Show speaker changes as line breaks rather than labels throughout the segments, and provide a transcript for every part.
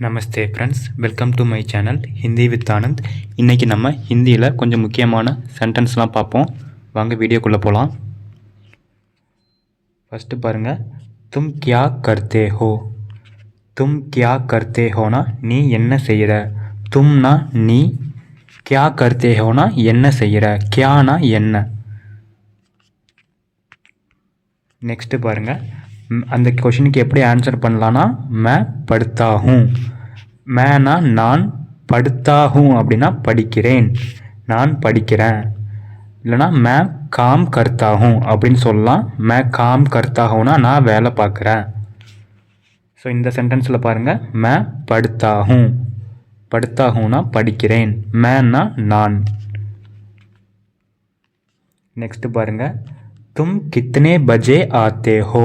Namaste friends welcome to my channel Hindi with Anand இன்றைக்கி நம்ம ஹிந்தியில் கொஞ்சம் முக்கியமான சென்டென்ஸ்லாம் பார்ப்போம். வாங்க வீடியோக்குள்ளே போகலாம் ஃபஸ்ட்டு பாருங்கள் தும் கியா கர்த்தே ஹோ? தும் கியா கர்த்தே ஹோனா நீ என்ன செய்கிற தும்னா நீ கியா கர்த்தே ஹோனா என்ன செய்கிற கியானா என்ன? நெக்ஸ்ட்டு பாருங்கள் அந்த கொஷினுக்கு எப்படி ஆன்சர் பண்ணலான்னா மே படுத்தாகும். மேனா நான் படுத்தாகும் அப்படின்னா படிக்கிறேன் நான் படிக்கிறேன். இல்லைனா மே காம் கருத்தாகும் அப்படின்னு சொல்லலாம். மே காம் கர்த்தாகும்னா நான் வேலை பார்க்குறேன். ஸோ இந்த சென்டென்ஸில் பாருங்கள் மே படுத்தாகும். படுத்தாகும்னா படிக்கிறேன். மேன்னா நான். நெக்ஸ்ட்டு பாருங்கள் தும் கித்தனே பஜே ஆத்தே ஹோ.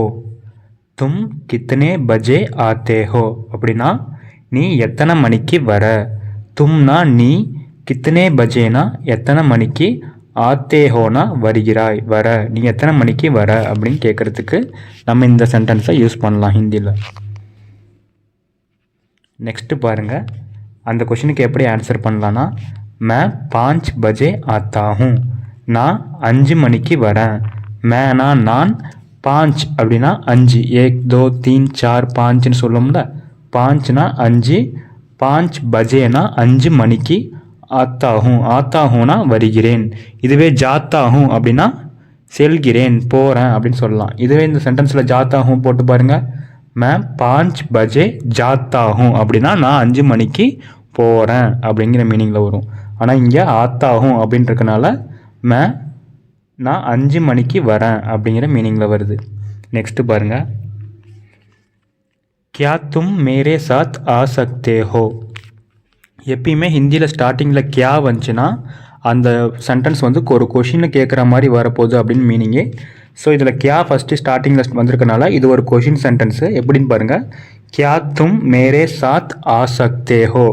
தும் கித்தனே பஜே ஆத்தே ஹோ அப்படின்னா நீ எத்தனை மணிக்கு வர? தும்னா நீ கித்தனே பஜேனா எத்தனை மணிக்கு ஆத்தே ஹோனா வருகிறாய்? வர. நீ எத்தனை மணிக்கு வர? அப்படின்னு கேட்குறதுக்கு நம்ம இந்த சென்டென்ஸை யூஸ் பண்ணலாம் ஹிந்தியில் நெக்ஸ்ட்டு பாருங்கள் அந்த கொஷினுக்கு எப்படி ஆன்சர் பண்ணலான்னா மே பாஞ்ச் பஜே ஆத்தாகும். நான் அஞ்சு மணிக்கு வரேன். மேனா நான் பாஞ்ச் அப்படின்னா அஞ்சு. ஏக் தோ தீன் சார் பாஞ்சுன்னு சொல்லுவோம்ல. பாஞ்ச்னா அஞ்சு பாஞ்ச் பஜேனா அஞ்சு மணிக்கு ஆத்தாகும். ஆத்தாகும்னா வருகிறேன். இதுவே ஜாத்தாகும் அப்படின்னா செல்கிறேன் போகிறேன் அப்படின்னு சொல்லலாம். இதுவே இந்த சென்டென்ஸில் ஜாத்தாகும் போட்டு பாருங்கள் மேம் பாஞ்ச் பஜே ஜாத்தாகும் அப்படின்னா நான் அஞ்சு மணிக்கு போகிறேன் அப்படிங்கிற மீனிங்கில் வரும். ஆனால் இங்கே ஆத்தாகும் அப்படின்றதுனால மே நான் அஞ்சு மணிக்கு வரேன் அப்படிங்கிற மீனிங்கில் வருது. நெக்ஸ்ட்டு பாருங்கள் கியா தும் மேரே சாத் ஆசக்தே ஹோ? எப்பயுமே ஹிந்தியில் ஸ்டார்டிங்கில் கியா வந்துச்சுன்னா அந்த சென்டென்ஸ் வந்து ஒரு கொஷினை கேட்குற மாதிரி வரப்போகுது அப்படின்னு மீனிங்கே ஸோ இதில் கியா ஃபஸ்ட்டு ஸ்டார்டிங்கில் வந்திருக்கனால இது ஒரு கொஷின் சென்டென்ஸு எப்படின்னு பாருங்கள் கியா தும் மேரே சாத் ஆ சக்தே ஹோ?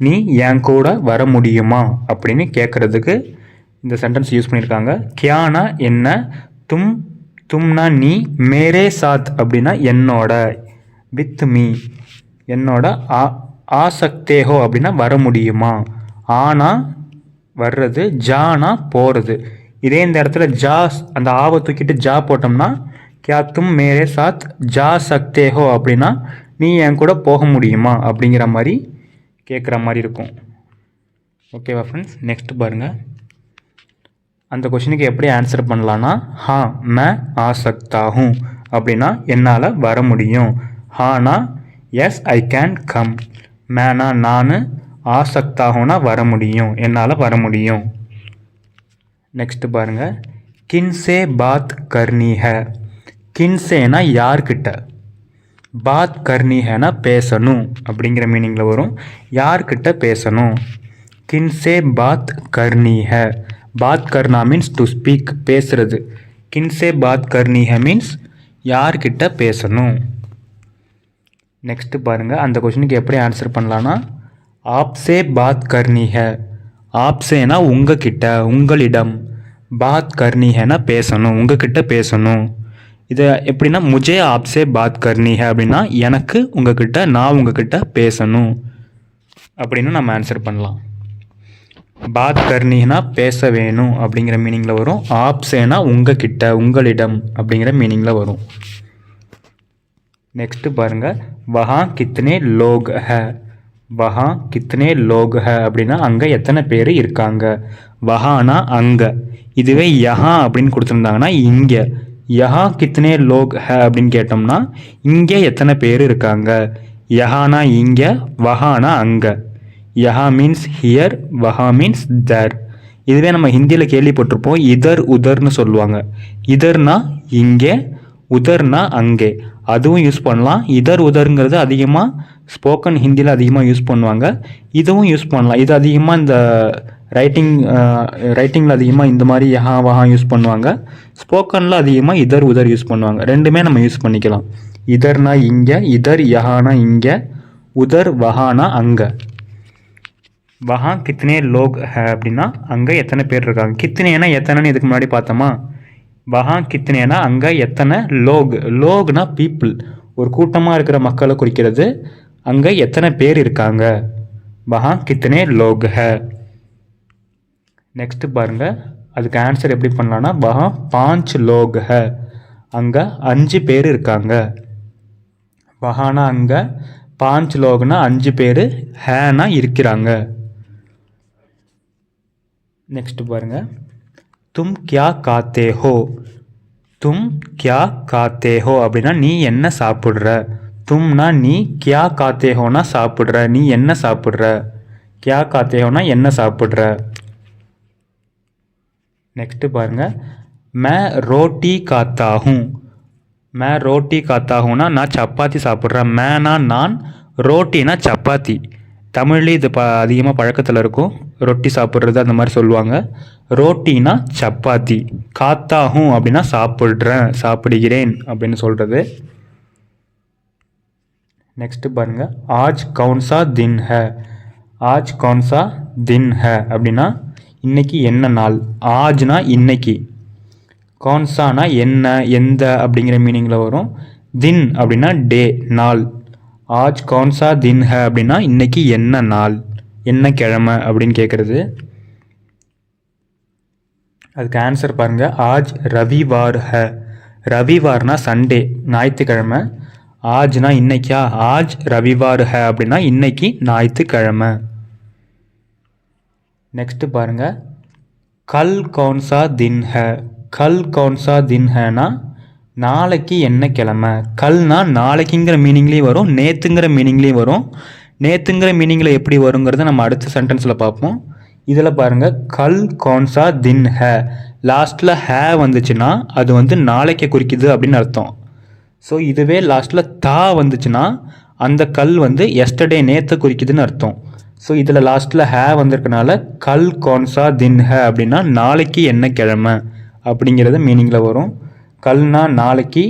நீ என் கூட வர முடியுமா? அப்படின்னு கேட்குறதுக்கு இந்த சென்டென்ஸ் யூஸ் பண்ணியிருக்காங்க. கியானா என்ன? தும் தும்னா நீ மேரே சாத் அப்படின்னா என்னோட. With me. என்னோட ஆ ஆசக்தேஹோ அப்படின்னா வர முடியுமா? ஆனா வர்றது ஜானா போகிறது இதே இந்த இடத்துல ஜா அந்த ஆவை தூக்கிட்டு ஜா போட்டோம்னா கியா தும் மேரே சாத் ஜா சக்தேஹோ அப்படின்னா நீ என் கூட போக முடியுமா? அப்படிங்கிற மாதிரி கேட்குற மாதிரி இருக்கும். ஓகேவா ஃப்ரெண்ட்ஸ் நெக்ஸ்ட் பாருங்கள் அந்த கொஷினுக்கு எப்படி ஆன்சர் பண்ணலான்னா ஹா மே ஆ சக்தா அப்படின்னா என்னால் வர முடியும். ஹானா எஸ் ஐ கேன் கம். மேனா நான் ஆ சக்தா ஹூனா வர முடியும். என்னால் வர முடியும். நெக்ஸ்ட் பாருங்கள் கின்சே பாத் கர்னி ஹே கின்சேனா யார்கிட்ட? பாத் கர்னி ஹேனா பேசணும் அப்படிங்கிற மீனிங்கில் வரும். யார்கிட்ட பேசணும்? கின்சே பாத் கர்னி ஹே பாத் கர்னா மீன்ஸ் டு ஸ்பீக் பேசுறது. கின்சே பாத் கர்னி மீன்ஸ் யார்கிட்ட பேசணும்? நெக்ஸ்ட்டு பாருங்கள் அந்த கொஷினுக்கு எப்படி ஆன்சர் பண்ணலான்னா ஆப்சே பாத் கர்னி ஹே ஆப்சேனா உங்ககிட்ட உங்களிடம். பாத் கர்னிஹனா பேசணும் உங்ககிட்ட பேசணும். இதை எப்படின்னா முஜே ஆப்சே பாத் கர்னிஹ அப்படின்னா எனக்கு உங்ககிட்ட நான் உங்ககிட்ட பேசணும். அப்படின்னு நம்ம ஆன்சர் பண்ணலாம். பாத் கர்னினா பேச வேணும் அப்படிங்கிற மீனிங்கில் வரும். ஆப்சேனா உங்கள் கிட்ட உங்களிடம் அப்படிங்கிற மீனிங்கில் வரும். நெக்ஸ்ட்டு பாருங்கள் வஹா கித்னே லோக் ஹ வஹா கித்னே லோக் ஹ அப்படின்னா அங்கே எத்தனை பேர் இருக்காங்க? வஹானா அங்கே. இதுவே யஹா அப்படின்னு கொடுத்துருந்தாங்கன்னா இங்கே. யஹா கித்னே லோக் ஹ அப்படின்னு கேட்டோம்னா இங்கே எத்தனை பேர் இருக்காங்க? யஹானா இங்கே வஹானா அங்கே. யஹா மீன்ஸ் ஹியர் வஹா மீன்ஸ் தர் இதுவே நம்ம ஹிந்தியில் கேள்விப்பட்டிருப்போம் இதர் உதர்னு சொல்லுவாங்க. இதர்னா இங்கே உதர்னா அங்கே. அதுவும் யூஸ் பண்ணலாம். இதர் உதருங்கிறது அதிகமாக ஸ்போக்கன் ஹிந்தியில் அதிகமாக யூஸ் பண்ணுவாங்க. இதுவும் யூஸ் பண்ணலாம். இது அதிகமாக இந்த ரைட்டிங் ரைட்டிங்கில் அதிகமாக இந்த மாதிரி யஹா வஹா யூஸ் பண்ணுவாங்க. ஸ்போக்கனில் அதிகமாக இதர் உதர் யூஸ் பண்ணுவாங்க. ரெண்டுமே நம்ம யூஸ் பண்ணிக்கலாம். இதர்னா இங்கே இதர் யஹானா இங்கே உதர் வஹானா அங்கே. வஹா கித்தனே லோக் ஹே அப்படின்னா அங்கே எத்தனை பேர் இருக்காங்க? கித்தனேனா எத்தனைன்னு இதுக்கு முன்னாடி பார்த்தோமா? வஹா கித்தனேனா அங்கே எத்தனை லோக்? லோக்னா பீப்புள் ஒரு கூட்டமாக இருக்கிற மக்களை குறிக்கிறது அங்கே எத்தனை பேர் இருக்காங்க? வஹா கித்தனே லோக் ஹே. நெக்ஸ்ட் பாருங்க. அதுக்கு ஆன்சர் எப்படி பண்ணலான்னா வஹா பாஞ்ச் லோக் ஹே. அங்கே அஞ்சு பேர் இருக்காங்க. வஹானா அங்கே பாஞ்ச் லோக்னா அஞ்சு பேர் ஹேனா இருக்கிறாங்க. நெக்ஸ்ட்டு பாருங்க. தும் கியா காத்தே ஹோ. தும் கியா காத்தே ஹோ அப்படின்னா நீ என்ன சாப்பிட்ற? தும்னா நீ கியா காத்தே ஹோனா சாப்பிட்ற. நீ என்ன சாப்பிட்ற? கியா காத்தே ஹோனா என்ன சாப்பிட்ற? நெக்ஸ்ட்டு பாருங்க. மே ரோட்டி காத்தா ஹூ மே ரோட்டி காத்தா ஹூனா நான் சப்பாத்தி சாப்பிட்றேன். மேனா நான் ரோட்டினா சப்பாத்தி. தமிழ்லேயே இது ப அதிகமாக பழக்கத்தில் இருக்கும். ரொட்டி சாப்பிட்றது அந்த மாதிரி சொல்லுவாங்க. ரோட்டினா சப்பாத்தி. காத்தாகும் அப்படின்னா சாப்பிட்றேன் சாப்பிடுகிறேன் அப்படின்னு சொல்கிறது நெக்ஸ்ட்டு பாருங்கள் ஆஜ் கவுன்சா தின் ஹ. ஆஜ் கவுன்சா தின் ஹ அப்படின்னா இன்றைக்கி என்ன நாள்? ஆஜ்னா இன்னைக்கு. கவுன்சானா என்ன எந்த அப்படிங்கிற மீனிங்கில் வரும். தின் அப்படின்னா டே நாள். ஆஜ் கவுன்சா தின் ஹ அப்படின்னா இன்னைக்கு என்ன நாள்? என்ன கிழமை அப்படின்னு கேட்குறது அதுக்கு ஆன்சர் பாருங்கள் ஆஜ் ரவிவார் ஹ. ரவிவார்னா சண்டே ஞாயிற்றுக்கிழமை. ஆஜ்னா இன்னைக்கா? ஆஜ் ரவிவார் ஹ அப்படின்னா இன்னைக்கு ஞாயிற்றுக்கிழமை. நெக்ஸ்ட்டு பாருங்கள் கல் கவுன்சா தின் ஹ. கல் கவுன்சா தின் ஹனா நாளைக்கு என்ன கிழமை? கல்னா நாளைக்குங்கிற மீனிங்லேயும் வரும் நேற்றுங்கிற மீனிங்லேயும் வரும். நேற்றுங்கிற மீனிங்கில் எப்படி வருங்கிறத நம்ம அடுத்த சென்டென்ஸில் பார்ப்போம். இதில் பாருங்கள் கல் கான்சா தின் ஹே. லாஸ்ட்டில் ஹே வந்துச்சுன்னா அது வந்து நாளைக்கு குறிக்குது அப்படின்னு அர்த்தம். ஸோ இதுவே லாஸ்ட்டில் தா வந்துச்சுன்னா அந்த கல் வந்து எஸ்டர்டே நேற்று குறிக்குதுன்னு அர்த்தம். ஸோ இதில் லாஸ்ட்டில் ஹே வந்திருக்கனால கல் கான்சா தின் ஹே அப்படின்னா நாளைக்கு என்ன கிழமை அப்படிங்கிறது மீனிங்கில் வரும். கல்னா நாளைக்கு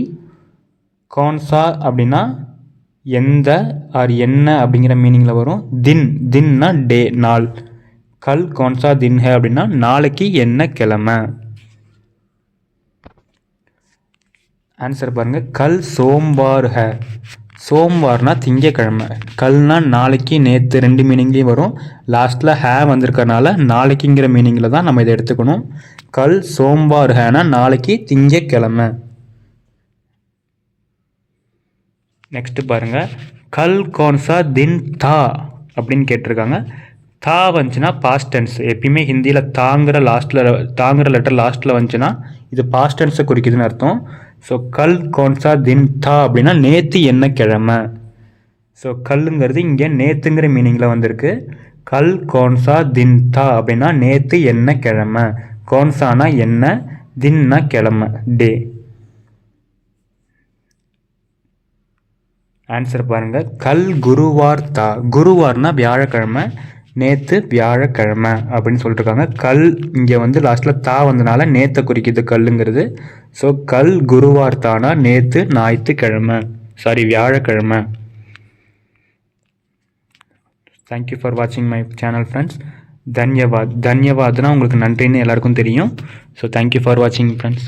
கான்சா அப்படின்னா எந்த ஆர் என்ன அப்படிங்கிற மீனிங்கில் வரும். தின் தின்னா டே நாள். கல் கான்சா தின் ஹே அப்படின்னா நாளைக்கு என்ன கிழமை? ஆன்சர் பாருங்கள் கல் சோம்பார் ஹே. சோம்வார்னா திங்கக்கிழமை. கல்னா நாளைக்கு நேற்று ரெண்டு மீனிங்லேயும் வரும். லாஸ்ட்டில் ஹே வந்திருக்கறனால நாளைக்குங்கிற மீனிங்கில் தான் நம்ம இதை எடுத்துக்கணும். கல் சோம்வார் ஹேனா நாளைக்கு திங்கக்கிழமை. நெக்ஸ்ட்டு பாருங்க. கல் கோன்சா தின் தா அப்படின்னு கேட்டிருக்காங்க. தா வந்துச்சுன்னா பாஸ்ட் டென்ஸ் எப்பயுமே ஹிந்தியில் தாங்கிற லாஸ்ட்டில் தாங்கிற லெட்டர் லாஸ்ட்டில் வந்துச்சுன்னா இது பாஸ்ட் டென்ஸை குறிக்குதுன்னு அர்த்தம். ஸோ கல் கோன்சா தின் தா அப்படின்னா நேற்று என்ன கிழமை. ஸோ கல்லுங்கிறது இங்கே நேத்துங்கிற மீனிங்கில் வந்திருக்கு. கல் கோன்சா தின் தா அப்படின்னா நேற்று என்ன கிழமை. கோன்சானா என்ன? தின்னா கிழமை. டே. ஆன்சர் பாருங்கள் கல் குருவார் தா. குருவார்னா வியாழக்கிழமை. நேற்று வியாழக்கிழமை அப்படின்னு சொல்லிட்டுருக்காங்க. கல் இங்கே வந்து லாஸ்ட்டில் தா வந்தனால நேற்றை குறிக்கிது கல்லுங்கிறது. ஸோ கல் குருவார் தானா நேற்று ஞாயிற்றுக்கிழமை. சாரி வியாழக்கிழமை. தேங்க்யூ ஃபார் வாட்சிங் மை சேனல் ஃப்ரெண்ட்ஸ் தன்யவாத் தன்யவாத்னா உங்களுக்கு நன்றின்னு எல்லாருக்கும் தெரியும். ஸோ தேங்க்யூ ஃபார் வாட்சிங் ஃப்ரெண்ட்ஸ்